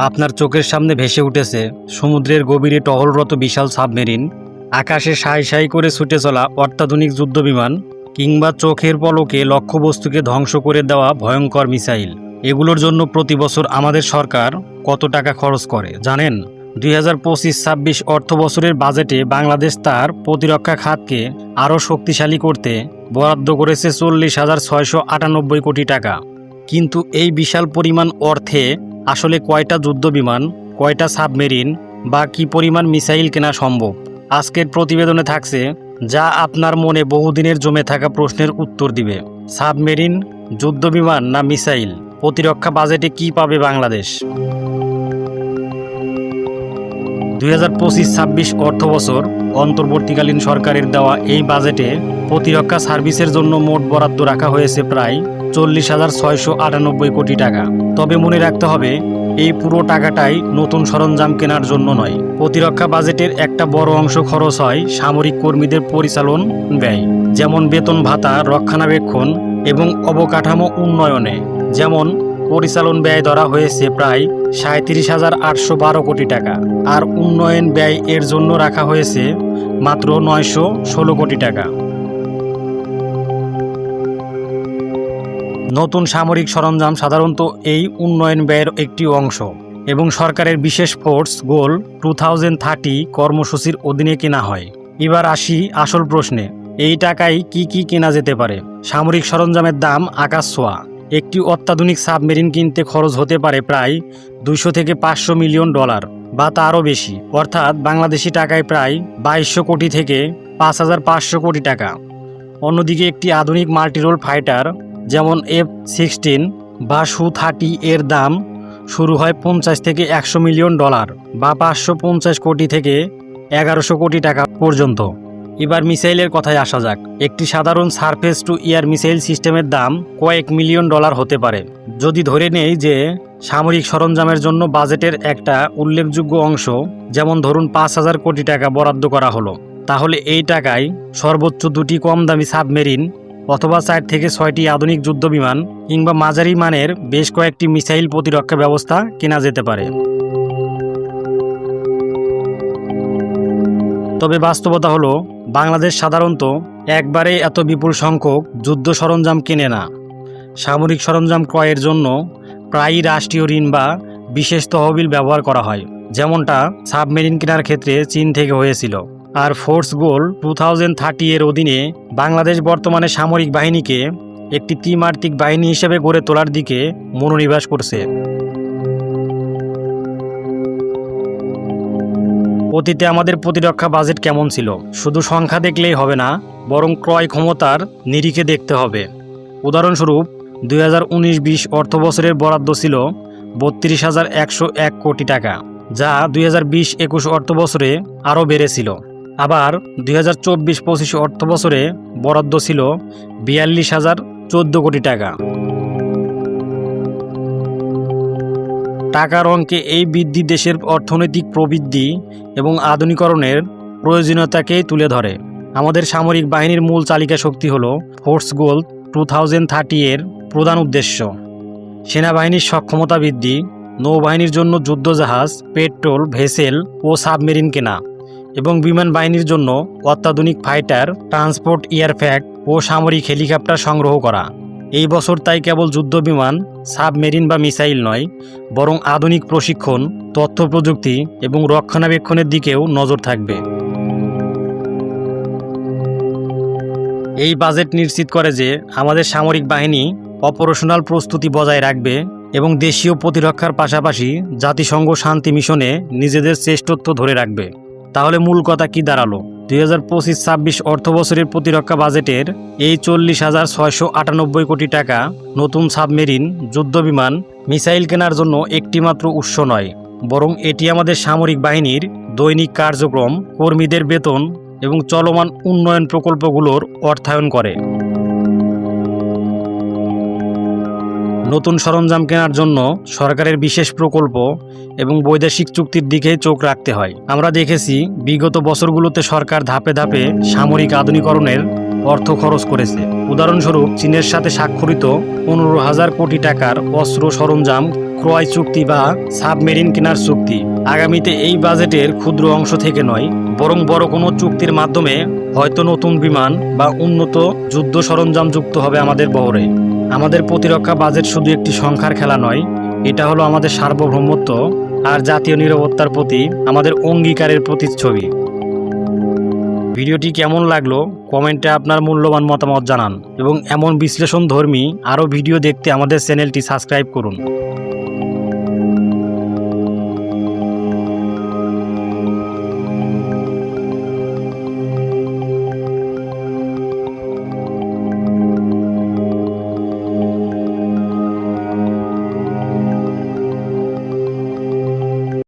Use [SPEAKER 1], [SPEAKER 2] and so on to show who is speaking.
[SPEAKER 1] আপনার চোখের সামনে ভেসে উঠেছে। সমুদ্রের গভীরে টহলরত বিশাল সাবমেরিন। আকাশে সাই সাই করে ছুটে চলা অত্যাধুনিক যুদ্ধবিমান কিংবা চোখের পলকে লক্ষ্যবস্তুকে ধ্বংস করে দেওয়া ভয়ঙ্কর মিসাইল। এগুলোর জন্য প্রতি বছর আমাদের সরকার কত টাকা খরচ করে, জানেন? দুই হাজার পঁচিশ ছাব্বিশ অর্থ বছরের বাজেটে বাংলাদেশ তার প্রতিরক্ষা খাতকে আরও শক্তিশালী করতে বরাদ্দ করেছে চল্লিশ হাজার ছয়শো আটানব্বই কোটি টাকা। কিন্তু এই বিশাল পরিমাণ অর্থে আসলে কয়টা যুদ্ধ বিমান কয়টা সাবমেরিন বা কি পরিমাণ মিসাইল কেনা সম্ভব? আজকের প্রতিবেদনে থাকছে যা আপনার মনে বহুদিনের জমে থাকা প্রশ্নের উত্তর দিবে। সাবমেরিন যুদ্ধ বিমান না মিসাইল? প্রতিরক্ষা বাজেটে কি পাবে বাংলাদেশ? দুই হাজার পঁচিশ ছাব্বিশ অর্থ বছর অন্তর্বর্তীকালীন সরকারের দেওয়া এই বাজেটে প্রতিরক্ষা সার্ভিসের জন্য মোট বরাদ্দ রাখা হয়েছে প্রায় চল্লিশ হাজার ছয়শো আটানব্বই কোটি টাকা। তবে মনে রাখতে হবে, এই পুরো টাকাটাই নতুন সরঞ্জাম কেনার জন্য নয়। প্রতিরক্ষা বাজেটের একটা বড় অংশ খরচ হয় সামরিক কর্মীদের পরিচালন ব্যয়, যেমন বেতন ভাতা, রক্ষণাবেক্ষণ এবং অবকাঠামো উন্নয়নে। যেমন, পরিচালন ব্যয় ধরা হয়েছে প্রায় সাঁত্রিশ হাজার আটশো বারো কোটি টাকা, আর উন্নয়ন ব্যয় এর জন্য রাখা হয়েছে মাত্র নয়শো ষোলো কোটি টাকা। নতুন সামরিক সরঞ্জাম সাধারণত এই উন্নয়ন ব্যয়ের একটি অংশ এবং সরকারের বিশেষ ফোর্স গোল টু থাউজেন্ড কর্মসূচির অধীনে কেনা হয়। এবার আসি আসল প্রশ্নে, এই টাকায় কি কি কেনা যেতে পারে? সামরিক সরঞ্জামের দাম আকাশ ছোঁয়া। একটি অত্যাধুনিক সাবমেরিন কিনতে খরচ হতে পারে প্রায় দুইশো থেকে পাঁচশো মিলিয়ন ডলার বা তারও বেশি। অর্থাৎ বাংলাদেশি টাকায় প্রায় বাইশশো কোটি থেকে পাঁচ হাজার পাঁচশো কোটি টাকা। অন্যদিকে একটি আধুনিক মাল্টিরোল ফাইটার যেমন এফ সিক্সটিন বা সু থার্টি এর দাম শুরু হয় পঞ্চাশ থেকে একশো মিলিয়ন ডলার বা পাঁচশো পঞ্চাশ কোটি থেকে এগারোশো কোটি টাকা পর্যন্ত। এবার মিসাইলের কথায় আসা যাক। একটি সাধারণ সারফেস টু ইয়ার মিসাইল সিস্টেমের দাম কয়েক মিলিয়ন ডলার হতে পারে। যদি ধরে নেই যে সামরিক সরঞ্জামের জন্য বাজেটের একটা উল্লেখযোগ্য অংশ, যেমন ধরুন পাঁচ হাজার কোটি টাকা বরাদ্দ করা হলো, তাহলে এই টাকায় সর্বোচ্চ দুটি কম দামি সাবমেরিন অথবা চার থেকে ছয়টি আধুনিক যুদ্ধ বিমান কিংবা মাঝারি মানের বেশ কয়েকটি মিসাইল প্রতিরক্ষা ব্যবস্থা কেনা যেতে পারে। তবে বাস্তবতা হলো, বাংলাদেশ সাধারণত একবারে এত বিপুল সংখ্যক যুদ্ধ সরঞ্জাম কেনে না। সামরিক সরঞ্জাম ক্রয়ের জন্য প্রায়ই রাষ্ট্রীয় ঋণ বা বিশেষ তহবিল ব্যবহার করা হয়, যেমনটা সাবমেরিন কেনার ক্ষেত্রে চীন থেকে হয়েছিল। আর forces goal two thousand thirty এর অধীনে বাংলাদেশ বর্তমানে সামরিক বাহিনীকে একটি ত্রিমাত্রিক বাহিনী হিসেবে গড়ে তোলার দিকে মনোনিবেশ করছে। অতীতে আমাদের প্রতিরক্ষা বাজেট কেমন ছিল? শুধু সংখ্যা দেখলেই হবে না, বরং ক্রয় ক্ষমতার নিরিখে দেখতে হবে। উদাহরণস্বরূপ, দুই হাজার উনিশ বিশ অর্থ বছরের বরাদ্দ ছিল বত্রিশ হাজার একশো এক কোটি টাকা, যা দুই হাজার বিশ একুশ অর্থ বছরে আরও বেড়েছিল। আবার দুই হাজার চব্বিশ পঁচিশ অর্থ বছরে বরাদ্দ ছিল বিয়াল্লিশ হাজার চোদ্দ কোটি টাকা। টাকার অঙ্কে এই বৃদ্ধি দেশের অর্থনৈতিক প্রবৃদ্ধি এবং আধুনিকরণের প্রয়োজনীয়তাকেই তুলে ধরে। আমাদের সামরিক বাহিনীর মূল চালিকা শক্তি হল forces goal two thousand thirty এর প্রধান উদ্দেশ্য। সেনাবাহিনীর সক্ষমতা বৃদ্ধি, নৌবাহিনীর জন্য যুদ্ধজাহাজ, পেট্রোল, ভেসেল ও সাবমেরিন কেনা। এবং বিমান বাহিনীর জন্য অত্যাধুনিক ফাইটার, ট্রান্সপোর্ট এয়ারফ্যাক্ট ও সামরিক হেলিকপ্টার সংগ্রহ করা। এই বছর তাই কেবল যুদ্ধ বিমান, সাবমেরিন বা মিসাইল নয়, বরং আধুনিক প্রশিক্ষণ, তথ্য প্রযুক্তি এবং রক্ষণাবেক্ষণের দিকেও নজর থাকবে। এই বাজেট নিশ্চিত করে যে আমাদের সামরিক বাহিনী অপারেশনাল প্রস্তুতি বজায় রাখবে এবং দেশীয় প্রতিরক্ষার পাশাপাশি জাতিসংঘ শান্তি মিশনে নিজেদের শ্রেষ্ঠত্ব ধরে রাখবে। তাহলে মূল কথা কি দাঁড়াল? দুই হাজার পঁচিশ ছাব্বিশ অর্থ বছরের প্রতিরক্ষা বাজেটের এই চল্লিশ হাজার ছয়শো আটানব্বই কোটি টাকা নতুন সাবমেরিন, যুদ্ধবিমান, মিসাইল কেনার জন্য একটিমাত্র উৎস নয়, বরং এটি আমাদের সামরিক বাহিনীর দৈনিক কার্যক্রম, কর্মীদের বেতন এবং চলমান উন্নয়ন প্রকল্পগুলোর অর্থায়ন করে। নতুন সরঞ্জাম কেনার জন্য সরকারের বিশেষ প্রকল্প এবং বৈদেশিক চুক্তির দিকে চোখ রাখতে হয়। আমরা দেখেছি, বিগত বছরগুলোতে সরকার ধাপে ধাপে সামরিক আধুনিকরণের অর্থ খরচ করেছে। উদাহরণস্বরূপ, চীনের সাথে স্বাক্ষরিত পনেরো হাজার কোটি টাকার অস্ত্র সরঞ্জাম, ক্রয় চুক্তি বা সাবমেরিন কেনার চুক্তি। আগামীতে এই বাজেটের ক্ষুদ্র অংশ থেকে নয়, বরং বড় কোনো চুক্তির মাধ্যমে হয়তো নতুন বিমান বা উন্নত যুদ্ধ সরঞ্জাম যুক্ত হবে আমাদের বহরে। আমাদের প্রতিরক্ষা বাজেট শুধু একটি সংখ্যার খেলা নয়, এটা হলো আমাদের সার্বভৌমত্ব আর জাতীয় নিরাপত্তার প্রতি আমাদের অঙ্গীকারের প্রতিচ্ছবি। ভিডিওটি কেমন লাগল কমেন্টে আপনার মূল্যবান মতামত জানান এবং এমন বিশ্লেষণধর্মী আরও ভিডিও দেখতে আমাদের চ্যানেলটি সাবস্ক্রাইব করুন।